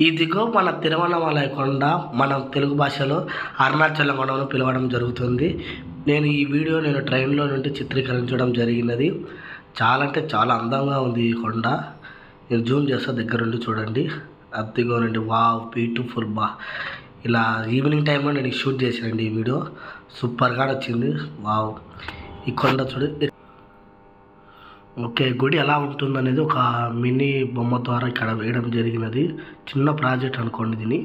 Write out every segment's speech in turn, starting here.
ఇదిగో మన తిరువణమలై కొండ మన తెలుగు భాషలో అరుణాచలం కొండను పిలవడం జరుగుతుంది. నేను ఈ వీడియో నేను ట్రైన్లో నుండి చిత్రీకరించడం జరిగినది. చాలా అంటే చాలా అందంగా ఉంది ఈ కొండ. నేను జూమ్ చేస్తా దగ్గరుండి చూడండి. అద్దెగోనండి వావ్ బ్యూటిఫుల్ బా. ఇలా ఈవినింగ్ టైంలో నేను షూట్ చేసానండి ఈ వీడియో. సూపర్గా వచ్చింది వావ్. ఈ కొండ చూడు ఓకే గుడి ఎలా ఉంటుందనేది ఒక మినీ బొమ్మ ద్వారా ఇక్కడ వేయడం జరిగినది. చిన్న ప్రాజెక్ట్ అనుకోండి దీని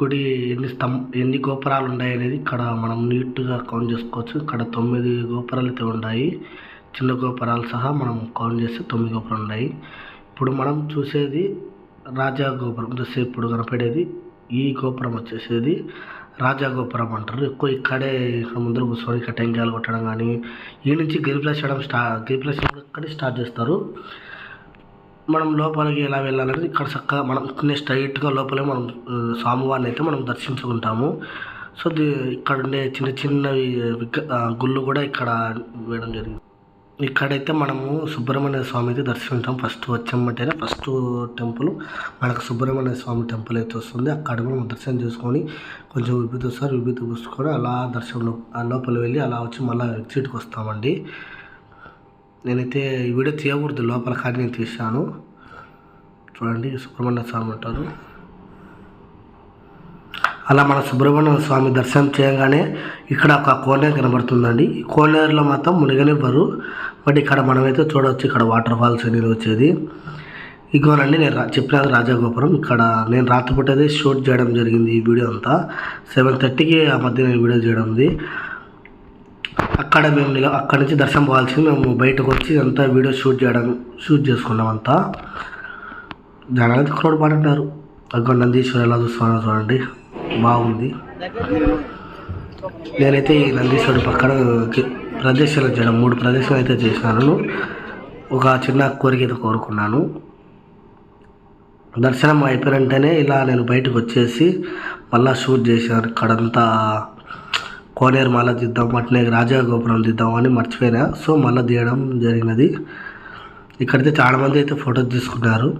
గుడి ఎన్ని స్తం ఎన్ని గోపురాలు ఉన్నాయి అనేది ఇక్కడ మనం నీట్గా కౌంట్ చేసుకోవచ్చు. ఇక్కడ తొమ్మిది గోపురాలు అయితే ఉన్నాయి. చిన్న గోపురాలు సహా మనం కౌంట్ చేస్తే తొమ్మిది గోపురాలు ఉన్నాయి. ఇప్పుడు మనం చూసేది రాజా గోపురం. చూస్తే ఇప్పుడు కనపడేది ఈ గోపురం వచ్చేసేది. రాజా గోపురం అంటారు. ఎక్కువ ఇక్కడే ఇక్కడ ముందర కూర్చొని ఇక్కడ టెంకాయలు కొట్టడం కానీ ఈ నుంచి గిరిప్లస్ చేయడం స్టా గిరిప్లస్ ఇక్కడే స్టార్ట్ చేస్తారు. మనం లోపలికి ఎలా వెళ్ళాలనేది ఇక్కడ చక్కగా మనం ఇక్కడనే స్ట్రైట్గా లోపలే మనం స్వామివారిని అయితే మనం దర్శించుకుంటాము. సో ది ఇక్కడ ఉండే చిన్న చిన్నవి గుళ్ళు కూడా ఇక్కడ వేయడం జరిగింది. ఇక్కడైతే మనము సుబ్రహ్మణ్య స్వామి అయితే దర్శించాం ఫస్ట్ వచ్చామంటేనే ఫస్ట్ టెంపుల్ మనకు సుబ్రహ్మణ్య స్వామి టెంపుల్ అయితే వస్తుంది. అక్కడ మనం దర్శనం చేసుకొని కొంచెం విభూతి వస్తారు. విభూతి పూసుకొని అలా దర్శనం లోపల వెళ్ళి అలా వచ్చి మళ్ళీ ఎగ్జిట్కి వస్తామండి. నేనైతే ఈ వీడియో తీయకూడదు లోపల కానీ నేను తీశాను. చూడండి సుబ్రహ్మణ్య స్వామి అంటారు అలా మన సుబ్రహ్మణ్య స్వామి దర్శనం చేయగానే ఇక్కడ ఒక కోనేరు కనబడుతుందండి. ఈ కోనేరులో మాత్రం మునిగనివ్వరు. బట్ ఇక్కడ మనమైతే చూడవచ్చు ఇక్కడ వాటర్ ఫాల్స్ అనేది వచ్చేది. ఇగోనండి నేను రా- చెప్పినది రాజగోపురం. ఇక్కడ నేను రాత్రిపూట షూట్ చేయడం జరిగింది ఈ వీడియో అంతా. సెవెన్ థర్టీకి ఆ మధ్య నేను వీడియో చేయడం ఉంది అక్కడ మేము నిల అక్కడ నుంచి దర్శనం పోవాల్సింది. మేము బయటకు వచ్చి అంతా వీడియో షూట్ చేయడం షూట్ చేసుకున్నాం అంతా. జనాలు క్రౌడ్ పాడుంటారు అక్కడ నందీశ్వర్ ఎలా చూస్తున్నారో చూడండి. బాగుంది. నేనైతే ఈ నందీశ్వరుడు పక్కన ప్రదేశాలు చేయడం మూడు ప్రదర్శనలు అయితే చేసినాను. ఒక చిన్న కోరిక అయితే కోరుకున్నాను. దర్శనం అయిపోయినంటేనే ఇలా నేను బయటకు వచ్చేసి మళ్ళీ షూట్ చేశాను ఇక్కడంతా కోనేరు మళ్ళా తీద్దాం అట్లే రాజగోపురం దిద్దాం తీద్దాం అని మర్చిపోయినా. సో మళ్ళీ తీయడం జరిగినది. ఇక్కడైతే చాలామంది అయితే ఫోటోస్ తీసుకున్నారు.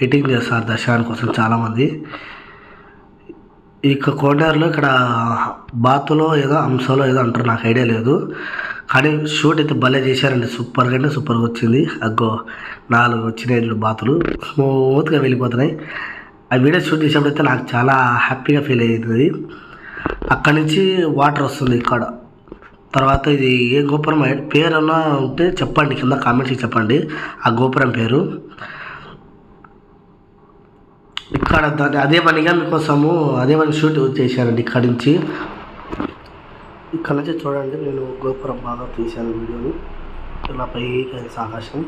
వెయిటింగ్ చేస్తారు దర్శనం కోసం చాలామంది ఇక కోనేరులో ఇక్కడ బాతులో ఏదో అంశలో ఏదో అంటారు నాకు ఐడియా లేదు. కానీ షూట్ అయితే భలే చేశారండి. సూపర్గా అంటే సూపర్గా వచ్చింది. అగ్గో నాలుగు వచ్చినాయి బాతులు. స్మూత్గా వెళ్ళిపోతున్నాయి. ఆ వీడియో షూట్ చేసినప్పుడు అయితే నాకు చాలా హ్యాపీగా ఫీల్ అవుతుంది అక్కడి నుంచి వాటర్ వస్తుంది ఇక్కడ. తర్వాత ఇది ఏ గోపురం పేరు అన్నా ఉంటే చెప్పండి కింద కామెంట్స్కి చెప్పండి. ఆ గోపురం పేరు. ఇక్కడ దాన్ని అదే పనిగా మీకోసము అదే పని షూట్ చేశానండి ఇక్కడి నుంచి. ఇక్కడ నుంచి చూడండి నేను గోపురం బాగా తీశాను వీడియోని. ఇలా పైకి ఆకాశం.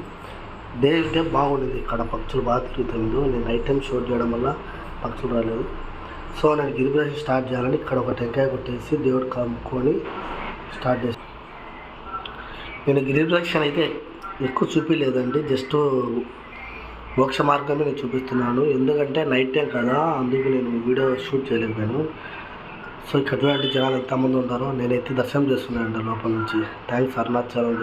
డే డే బాగుండేది. ఇక్కడ పక్షులు బాగా తిరుగుతుంది నేను నైట్ టైం షూట్ చేయడం వల్ల పక్షులు రాలేదు. సో నేను గిరిప్రదక్షిణ స్టార్ట్ చేయాలని ఇక్కడ ఒక టెంకాయ కొట్టేసి దేవుడు కమ్ముకొని స్టార్ట్ చేసి నేను గిరిప్రదక్షిణ అయితే ఎక్కువ చూపించలేదండి జస్ట్ మోక్ష మార్గమే నేను చూపిస్తున్నాను. ఎందుకంటే నైట్ టైం కదా అందుకు నేను వీడియో షూట్ చేయలేకపోయాను సో ఇక్కడ చూడండి జనాలు ఎంతమంది ఉన్నారో. నేనైతే దర్శనం చేస్తున్నాను లోపల నుంచి. థ్యాంక్స్ అరుణాచలం